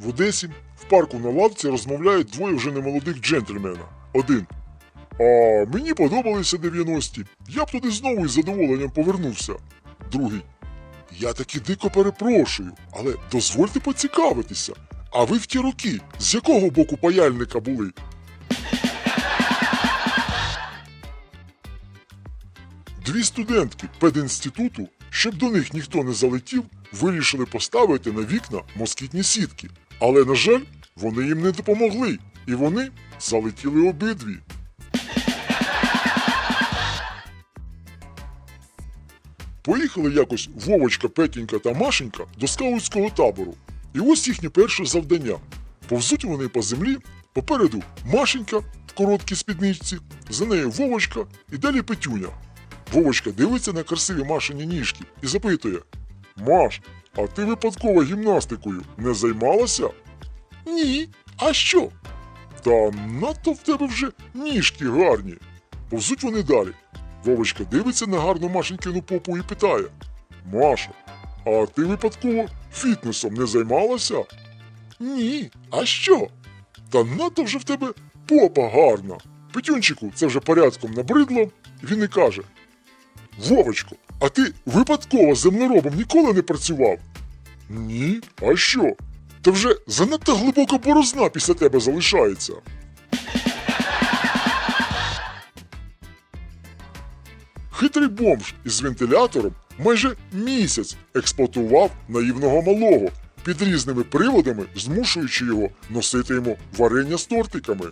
В Одесі в парку на лавці розмовляють двоє вже немолодих джентльмена. Один. А мені подобалися 90-ті. Я б туди знову із задоволенням повернувся. Другий. Я таки дико перепрошую, але дозвольте поцікавитися. А ви в ті роки з якого боку паяльника були? Дві студентки пединституту, щоб до них ніхто не залетів, вирішили поставити на вікна москітні сітки. Але, на жаль, вони їм не допомогли, і вони залетіли обидві. Поїхали якось Вовочка, Петінька та Машенька до скаутського табору. І ось їхнє перше завдання. Повзуть вони по землі, попереду Машенька в короткій спідничці, за нею Вовочка і далі Петюня. Вовочка дивиться на красиві Машині ніжки і запитує: Маш, а ти випадково гімнастикою не займалася? Ні. А що? Та надто в тебе вже ніжки гарні. Повзуть вони далі. Вовочка дивиться на гарну Машенькину попу і питає: Маша, а ти випадково фітнесом не займалася? Ні. А що? Та надто вже в тебе попа гарна. Петюнчику це вже порядком набридло, він і каже: Вовочко, а ти випадково землеробом ніколи не працював? Ні, а що? Та вже занадто глибока борозна після тебе залишається. Хитрий бомж із вентилятором майже місяць експлуатував наївного малого, під різними приводами змушуючи його носити йому варення з тортиками.